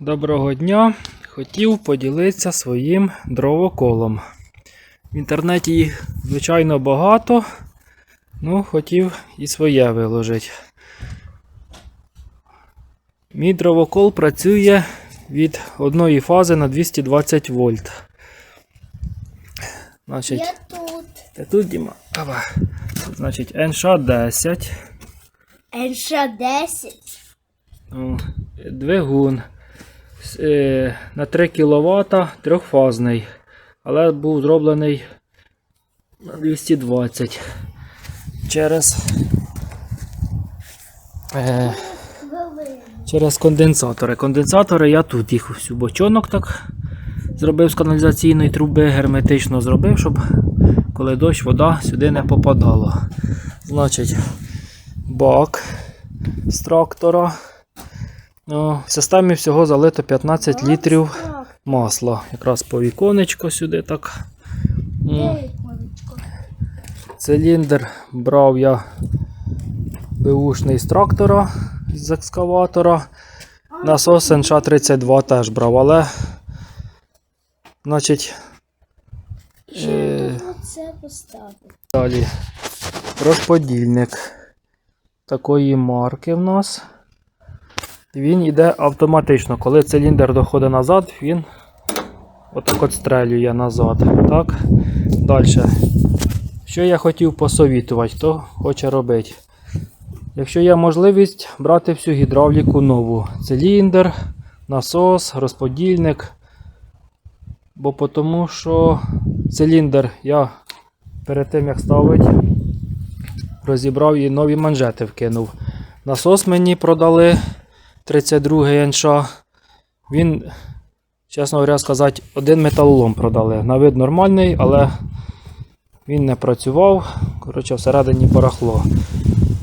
Доброго дня! Хотів поділитися своїм дровоколом. В інтернеті їх, звичайно, багато, ну хотів і своє виложити. Мій дровокол працює від одної фази на 220 вольт. Значить, Я тут. ти тут, Діма? Ава. Значить, НШ-10. НШ-10. Двигун на 3 кВт трьохфазний, але був зроблений на 220 через, е, через конденсатори. Конденсатори я тут їх всю бочонок так зробив з каналізаційної труби, герметично зробив, щоб коли дощ, вода сюди не попадала. Значить, бак з трактора. Ну, в системі всього залито 15 літрів масла. Якраз по віконечко сюди так. Циліндр брав я беушний з трактора з екскаватора. Насос НШ-32 теж брав, але значить, Е. це поставити. далі розподільник такої марки в нас. Він йде автоматично. Коли циліндр доходить назад, він отак от стрелює назад. Так? Далі. Що я хотів посовітувати, хто хоче робити. Якщо є можливість брати всю гідравліку нову. Циліндр, насос, розподільник. Бо тому що циліндр я перед тим як ставити, розібрав і нові манжети вкинув. Насос мені продали 32 НШ. Він, чесно говоря, сказати, один металолом продали. На вид нормальний, але він не працював. Коротше, всередині барахло.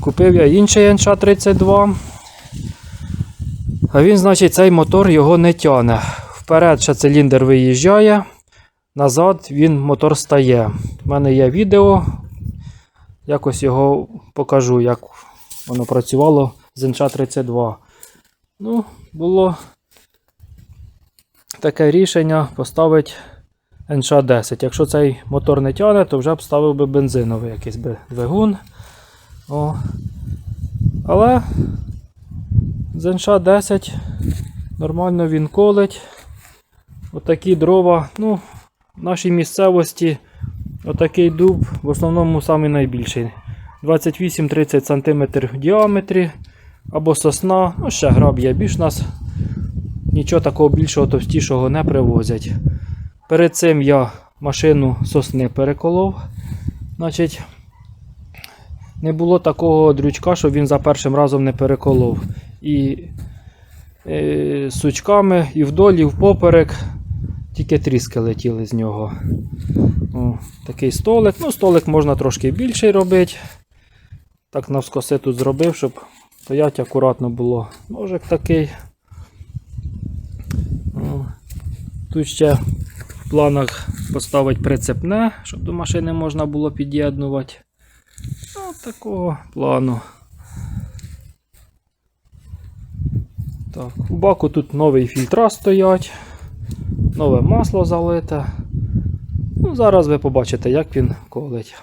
Купив я інший НШ-32. А він, значить, цей мотор його не тяне. Вперед ще циліндр виїжджає, назад він мотор стає. У мене є відео. Якось його покажу, як воно працювало з НШ-32. Ну, було таке рішення поставити НШ-10. Якщо цей мотор не тягне, то вже б ставив би бензиновий якийсь би двигун. О. Але з НШ-10 нормально він колить. Отакі дрова. Ну, в нашій місцевості отакий дуб в основному найбільший. 28-30 см в діаметрі. Або сосна, ну ще граб є більш нас. Нічого такого більшого товстішого не привозять. Перед цим я машину сосни переколов. Значить, не було такого дрючка, щоб він за першим разом не переколов. І е, сучками, і вдоль, і впоперек. Тільки тріски летіли з нього. О, такий столик. Ну, столик можна трошки більший робити. Так навскоси тут зробив, щоб стоять акуратно було. Ножик такий. Тут ще в планах поставити прицепне, щоб до машини можна було під'єднувати. Ну, такого плану. Так, у баку тут новий фільтра стоять, нове масло залите. Ну, зараз ви побачите, як він колить.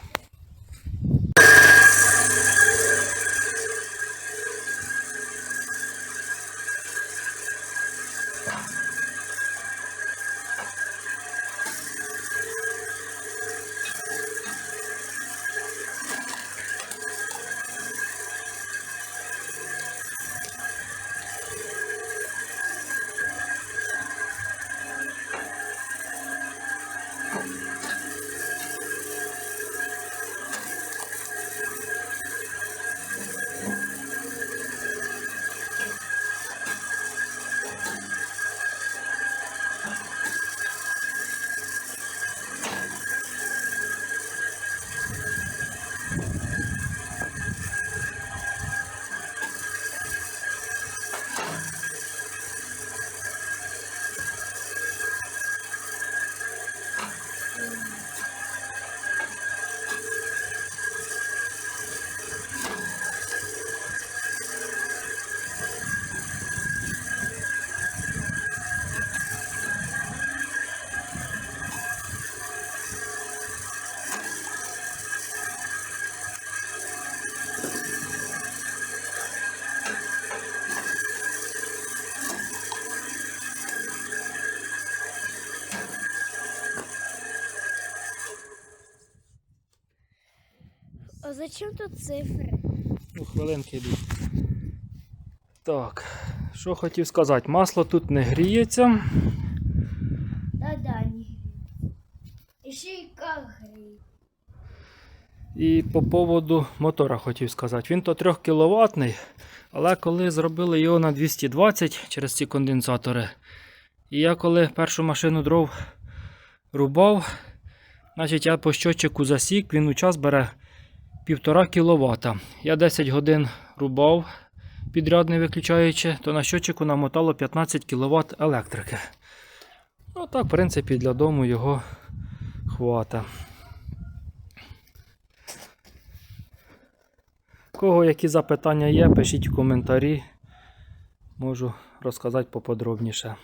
А зачем тут цифри? Ну, хвилинки йдуть. Так, що хотів сказати, масло тут не гріється. Да-да, не греет. Еще и как греет. І по поводу мотора хотів сказати. Він то 3 кВт, але коли зробили його на 220 через ці конденсатори, і я коли першу машину дров рубав, значить я по щотчику засік, він у час бере 1,5 кВт. Я 10 годин рубав підряд не виключаючи, то на щотчику намотало 15 кВт електрики. Ну так, в принципі, для дому його хвата. Кого які запитання є, пишіть в коментарі. Можу розказати поподробніше.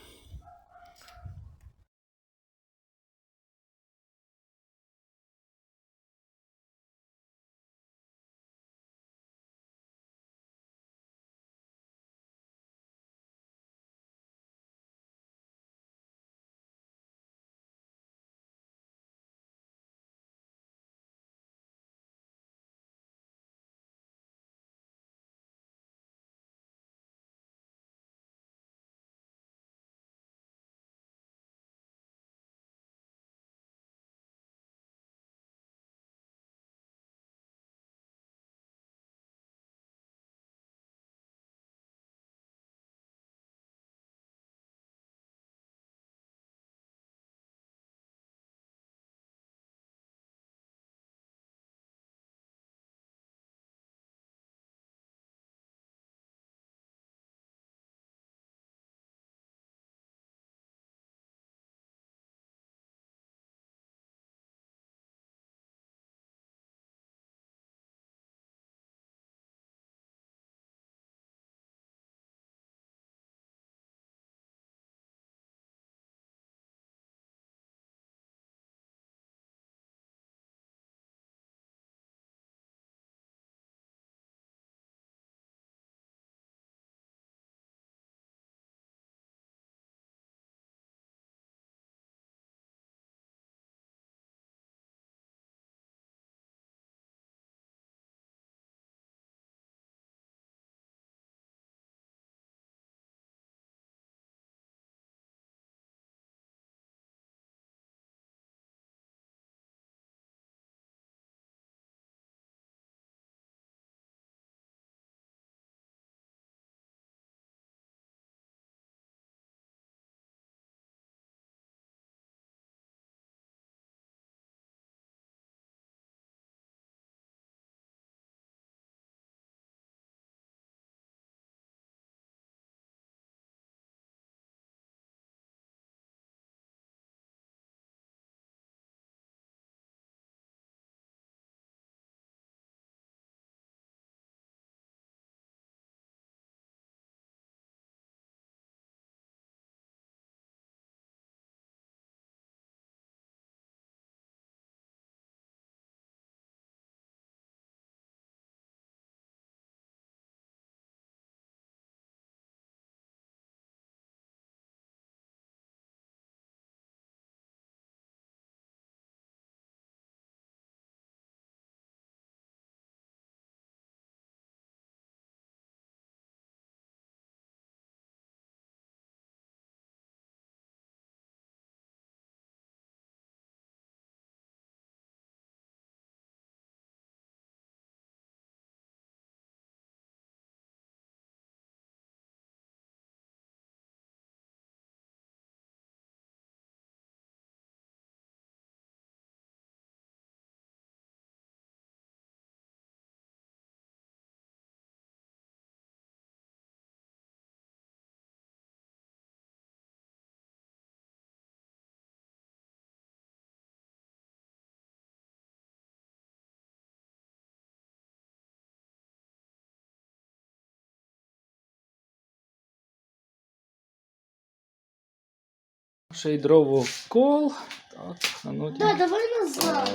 Ще й дровокол. Так, а ну Да, давай назад.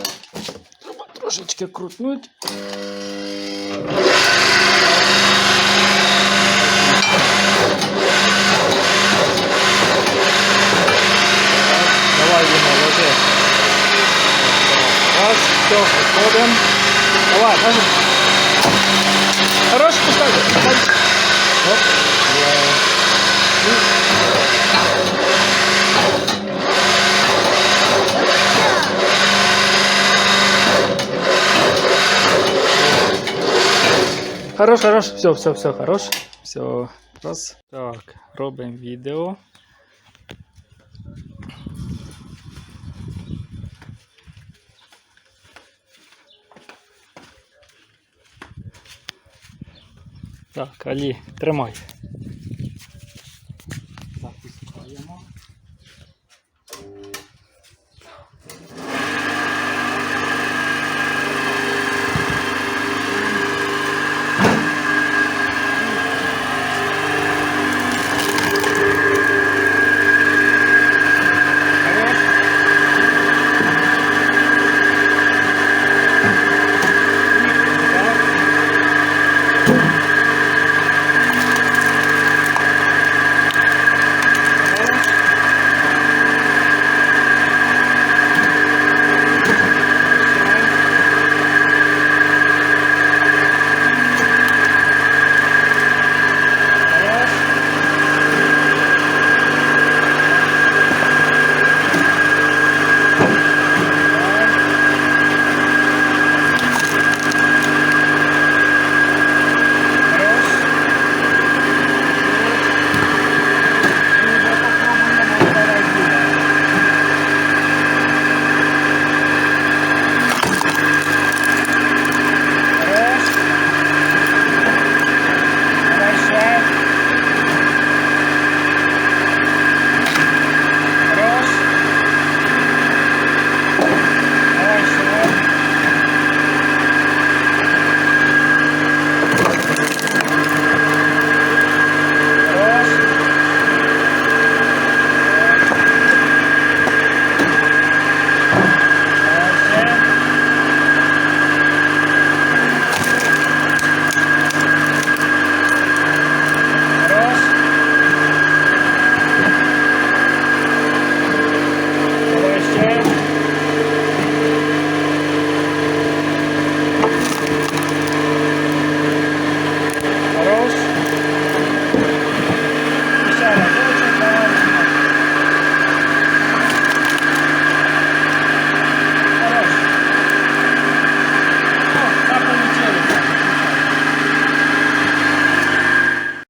треба трошечки крутнуть. Давай, Діма, ложи. Раз, все, виходимо. Давай, даже. Хорош, пускай. Оп. Є. Хорош, хорош, все, все, все, хорош. Все, раз. Так, робимо відео. Так, Алі, тримай.